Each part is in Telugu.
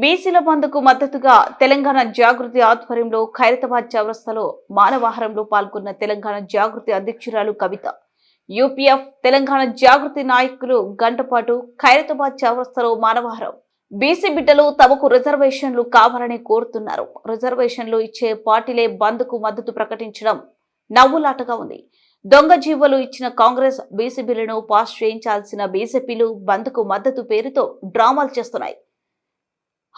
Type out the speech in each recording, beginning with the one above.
బీసీల బంద్కు మద్దతుగా తెలంగాణ జాగృతి ఆధ్వర్యంలో ఖైరతాబాద్ చౌరస్తాలో మానవాహారంలో పాల్గొన్న తెలంగాణ జాగృతి అధ్యక్షురాలు కవిత. యూపీఎఫ్ తెలంగాణ జాగృతి నాయకులు గంటపాటు ఖైరతాబాద్ చౌరస్తాలో మానవాహారం. బీసీ బిడ్డలు తమకు రిజర్వేషన్లు కావాలని కోరుతున్నారు. రిజర్వేషన్లు ఇచ్చే పార్టీలే బంద్కు మద్దతు ప్రకటించడం నవ్వులాటగా ఉంది. దొంగ జీవోలు ఇచ్చిన కాంగ్రెస్ బీసీ బిల్లును పాస్ చేయించాల్సిన బీజేపీలు బంద్కు మద్దతు పేరుతో డ్రామాలు చేస్తున్నాయి.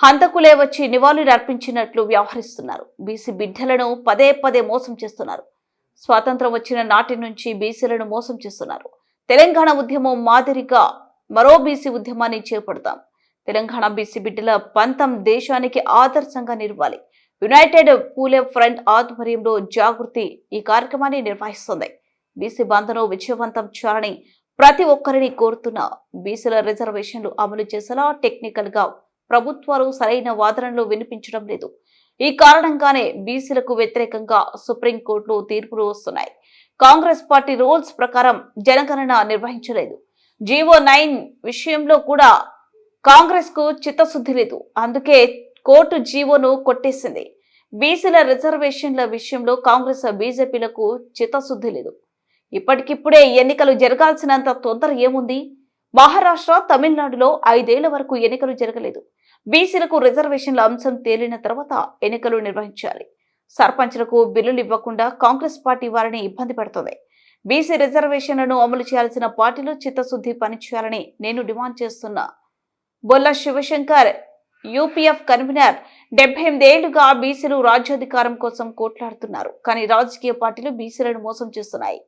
హంతకులే వచ్చి నివాళులు అర్పించినట్లు వ్యవహరిస్తున్నారు. బీసీ బిడ్డలను పదే పదే మోసం చేస్తున్నారు. స్వాతంత్రం వచ్చిన నాటి నుంచి బీసీలను మోసం చేస్తున్నారు. తెలంగాణ ఉద్యమం మాదిరిగా మరో బీసీ ఉద్యమాన్ని చేపడతాం. తెలంగాణ బీసీ బిడ్డల పంతం దేశానికి ఆదర్శంగా నిలవాలి. యునైటెడ్ పూలే ఫ్రంట్ ఆధ్వర్యంలో జాగృతి ఈ కార్యక్రమాన్ని నిర్వహిస్తుంది. బీసీ బంధను విజయవంతం చేయాలని ప్రతి ఒక్కరిని కోరుతున్న బీసీల రిజర్వేషన్లు అమలు చేసేలా టెక్నికల్గా ప్రభుత్వాలు సరైన వాదనలు వినిపించడం లేదు. ఈ కారణంగానే బీసీలకు వ్యతిరేకంగా సుప్రీంకోర్టులో తీర్పులు వస్తున్నాయి. కాంగ్రెస్ పార్టీ రూల్స్ ప్రకారం జనగణన నిర్వహించలేదు. జీవో నైన్ విషయంలో కూడా కాంగ్రెస్కు చిత్తశుద్ధి లేదు. అందుకే కోర్టు జీవోను కొట్టేసింది. బీసీల రిజర్వేషన్ల విషయంలో కాంగ్రెస్ బీజేపీలకు చిత్తశుద్ధి లేదు. ఇప్పటికిప్పుడే ఎన్నికలు జరగాల్సినంత తొందర ఏముంది? మహారాష్ట్ర తమిళనాడులో ఐదేళ్ళ వరకు ఎన్నికలు జరగలేదు. బీసీలకు రిజర్వేషన్ల అంశం తేలిన తర్వాత ఎన్నికలు నిర్వహించాలి. సర్పంచ్లకు బిల్లులు ఇవ్వకుండా కాంగ్రెస్ పార్టీ వారిని ఇబ్బంది పెడుతోంది. బీసీ రిజర్వేషన్లను అమలు చేయాల్సిన పార్టీలు చిత్తశుద్ధి పనిచేయాలని నేను డిమాండ్ చేస్తున్నా. బొల్ల శివశంకర్ యూపీఎఫ్ కన్వీనర్ డెబ్బై ఎనిమిదేళ్ళుగా బీసీలు రాజ్యాధికారం కోసం కోట్లాడుతున్నారు. కానీ రాజకీయ పార్టీలు బీసీలను మోసం చేస్తున్నాయి.